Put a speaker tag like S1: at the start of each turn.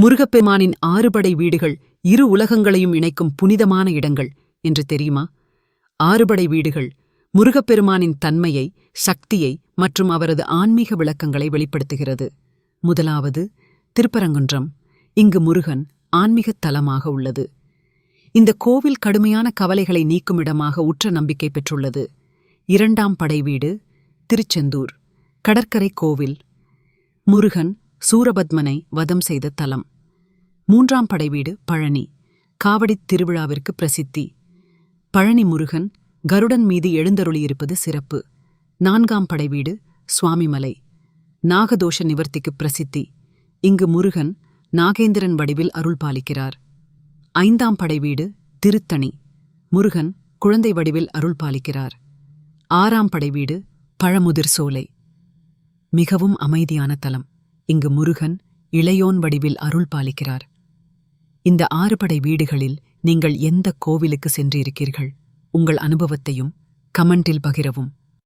S1: முருகப்பெருமானின் ஆறுபடை வீடுகள் இரு உலகங்களையும் இணைக்கும் புனிதமான இடங்கள் என்று தெரியுமா? ஆறுபடை வீடுகள் முருகப்பெருமானின் தன்மையை சக்தியை மற்றும் அவரது ஆன்மீக விளக்கங்களை வெளிப்படுத்துகிறது. முதலாவது திருப்பரங்குன்றம். இங்கு முருகன் ஆன்மீகத் தலமாக உள்ளது. இந்த கோவில் கடுமையான கவலைகளை நீக்கும் இடமாக உற்ற நம்பிக்கை பெற்றுள்ளது. இரண்டாம் படை வீடு திருச்செந்தூர் கடற்கரை கோவில். முருகன் சூரபத்மனை வதம் செய்த தலம். மூன்றாம் படைவீடு பழனி. காவடித் திருவிழாவிற்கு பிரசித்தி. பழனி முருகன் கருடன் மீது எழுந்தருளியிருப்பது சிறப்பு. நான்காம் படைவீடு சுவாமிமலை. நாகதோஷ நிவர்த்திக்கு பிரசித்தி. இங்கு முருகன் நாகேந்திரன் வடிவில் அருள் பாலிக்கிறார். ஐந்தாம் படை வீடு திருத்தணி. முருகன் குழந்தை வடிவில் அருள் பாலிக்கிறார். ஆறாம் படை வீடு பழமுதிர் சோலை. மிகவும் அமைதியான தலம். இங்கு முருகன் இளையோன் வடிவில் அருள் பாலிக்கிறார். இந்த ஆறுபடை வீடுகளில் நீங்கள் எந்த கோவிலுக்கு சென்றிருக்கீர்கள் உங்கள் அனுபவத்தையும் கமெண்டில் பகிரவும்.